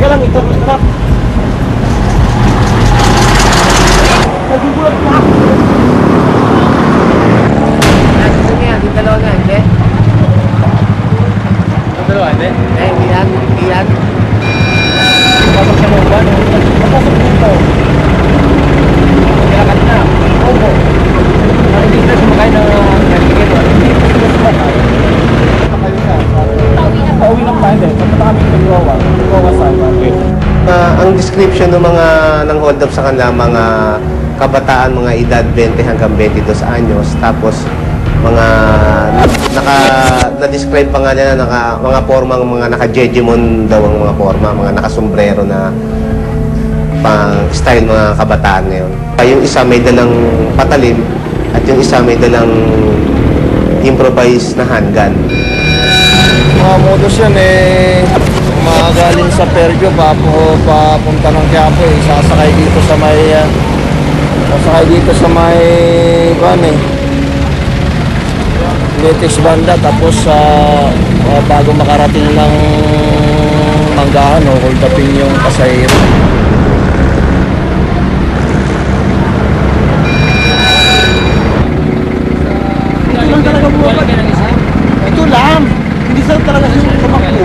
Teka lang, ito, ito. Nagugulat na ako. Nasa yan, yung dalawa nga, hindi? Ang dalawa, hindi? Eh, hindi yan, hindi yan. Pasok sa mga ano? Pasok dito. Kaya kanina. Opo. Ang hindi na sumakay na nagigit. Hindi na sila sumakay. Sumakay na. Pauwi na po. Pauwi na pa, hindi. Punta kami sa Gawa. Gawa sa Ah, ang description ng mga ng hold up sa kanila mga kabataan mga edad 20 hanggang 22 anyos tapos mga naka na-describe pa nga nila naka, mga formang mga naka-jejemon daw ang mga forma, mga nakasombrero na pang style mga kabataan ngayon. Ah, Yung isa may dalang patalim at yung isa may dalang improvised na handgun. Mga modus yan eh, makagaling sa Pergyo, papo, papunta ng Quiapo eh, sasakay dito sa may, uh, sasakay dito sa may, kuhan eh, Letex banda, tapos sa bago makarating ng Manggahan o hold upin yung pasahero. Ito lang talaga buwan. Ito lang. Hindi sa talaga siya tumakbo.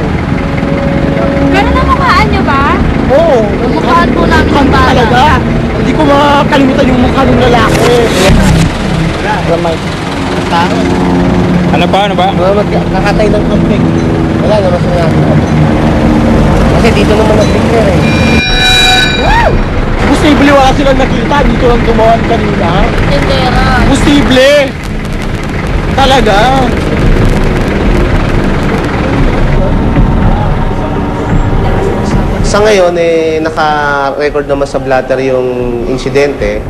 Pero namukhaan niyo ba? Oo. Mukhaan po namin Mukhaan ng bata. talaga. Hindi ko makakalimutan yung mukha ng lalaki. Ramay. Ano ba? Ano ba? Magkakatay ng kamping. Wala naman sa nga. Kasi dito naman nag-picture eh. Posible wala silang nakita. Dito lang gumawa kanina. Tendera. Posible. Talaga. Sa ngayon, eh, naka-record naman sa blatter yung insidente.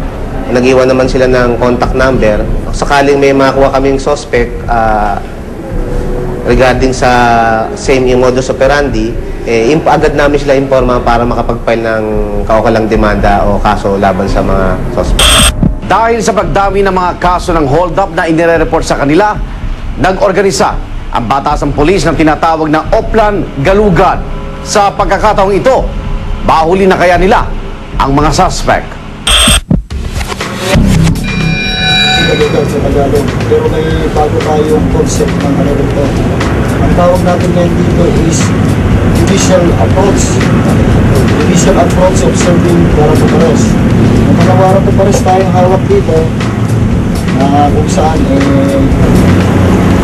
Nag-iwan naman sila ng contact number. Sakaling may makuha kaming suspect ah, regarding sa same yung modus operandi, eh, agad namin sila informa para makapag-file ng kaukalang demanda o kaso laban sa mga suspect. Dahil sa pagdami ng mga kaso ng hold-up na inire-report sa kanila, nag-organisa ang batasang polis ng tinatawag na Oplan Galugan. Sa pagkakataong ito, bahuli na kaya nila ang mga suspect. Pero may bago tayong concept ng ano dito. Ang tawag natin ngayon dito is judicial approach. Judicial approach observing warrant of arrest. May mga warrant of arrest tayong hawak dito na kung saan eh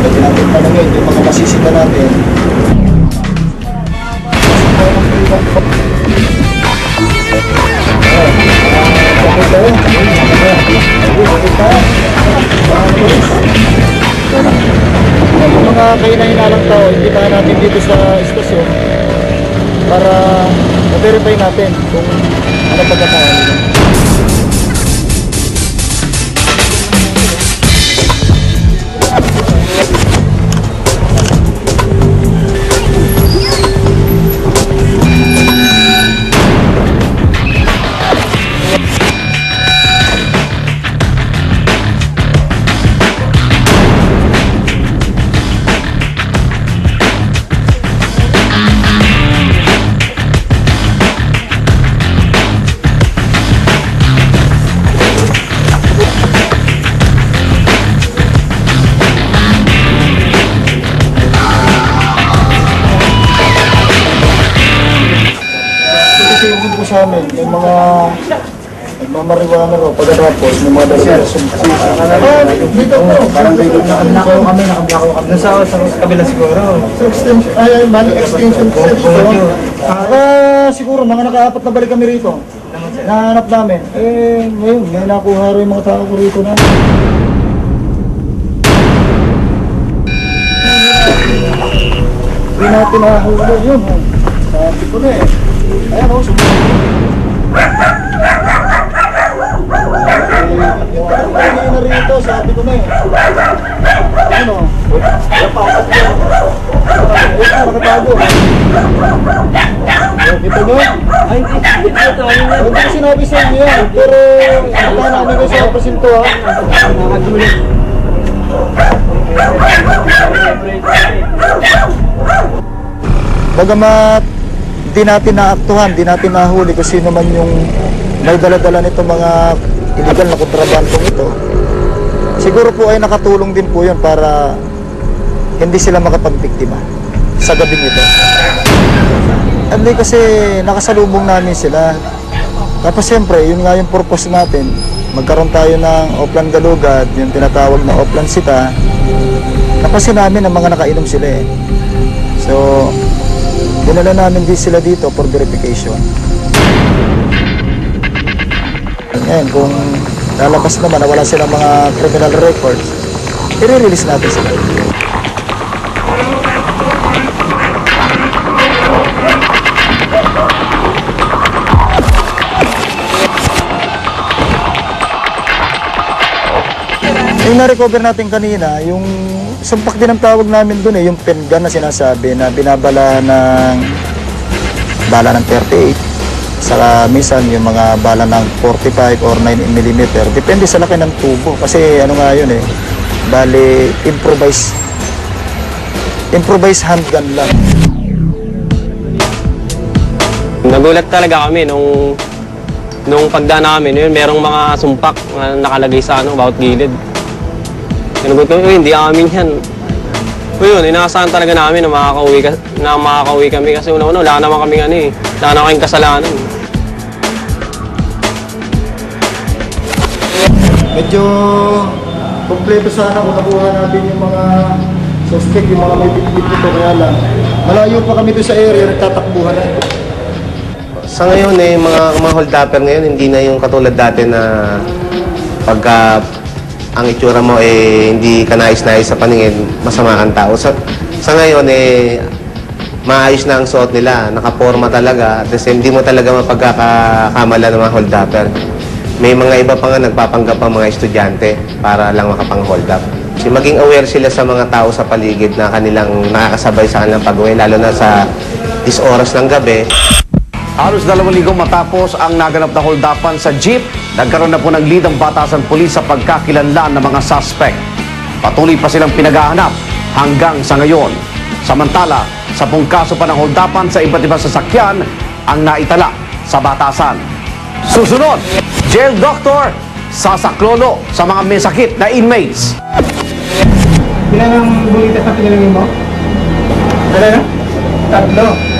pwede natin tanongin yung mga masisita natin. Yung mga kahinahinalang tao, tayo natin dito sa istasyon para ma-verify natin kung ano pagkakaya Kasi yung po sa amin, may mga nagmamariwana raw pagkatapos may mga dalang Ah, dito po. Parang dito na kami, nakablako kami. Nasa sa kabila siguro. Sa extension, ay, ay, balik extension section. Ah, siguro, mga nakaapat na balik kami rito. Nahanap namin. Eh, ngayon, may nakuha rin yung mga tao ko rito na. Hindi natin nahuli yun. Sabi na eh. Ayan o, sumunod. Kanina na rito, sabi ko eh. Ano? Napasok ko. Ito, nakatago. Eh, Ito? Ay, hindi ko sinabi sa inyo yan. Pero, ito namin kayo sa presinto ha. Bagamat di natin naaktuhan, di natin nahuli kung sino man yung may dala-dala nito mga illegal na kontrabandong ito, siguro po ay nakatulong din po yun para hindi sila makapagbiktima sa gabing ito. Hindi kasi nakasalubong namin sila. Tapos siyempre, yun nga yung purpose natin. Magkaroon tayo ng Oplan Galugad, yung tinatawag na Oplan Sita. Napasin namin ang mga nakainom sila eh. So, dinala namin din sila dito for verification. Ngayon, kung lalabas naman na wala silang mga criminal records, i-release natin sila. Yung na-recover natin kanina, yung sumpak din ang tawag namin dun eh, yung pen gun na sinasabi na binabala ng bala ng 38. Saka minsan yung mga bala ng 45 or 9mm. Depende sa laki ng tubo. Kasi ano nga yun eh, bali improvise improvise handgun lang. Nagulat talaga kami nung nung pagdaan namin, yun, merong mga sumpak na nakalagay sa ano, bawat gilid. Kinagot kami, "Uy, hindi amin yan. O yun, inaasahan talaga namin na makakauwi, ka, na makakauwi kami kasi una-una, wala naman kami ano eh. Wala naman kaming kasalanan. Medyo kompleto sana kung nakuha natin yung mga suspect, yung mga may bitbit nito. Kaya lang, malayo pa kami doon sa area, nagtatakbuhan na. Sa ngayon eh, mga, mga hold upper ngayon, hindi na yung katulad dati na pagka ang itsura mo eh hindi ka nais-nais sa paningin, masama kang tao. Sa, sa ngayon eh, maayos na ang suot nila, nakaporma talaga, at same, hindi mo talaga mapagkakamala ng mga hold upper. May mga iba pa nga nagpapanggap ang mga estudyante para lang makapang hold up. Kasi maging aware sila sa mga tao sa paligid na kanilang nakakasabay sa kanilang pag-uwi, lalo na sa dis oras ng gabi. Halos dalawang linggo matapos ang naganap na holdapan sa jeep, nagkaroon na po ng lead ang batasan pulis sa pagkakilanlan ng mga suspect. Patuloy pa silang pinagahanap hanggang sa ngayon. Samantala, sa kaso pa ng holdapan sa iba't ibang sasakyan ang naitala sa batasan. Susunod, jail doctor sasaklolo sa mga may sakit na inmates. Ilan ang bulitas na pinalagay mo? Ilan na? Tatlo.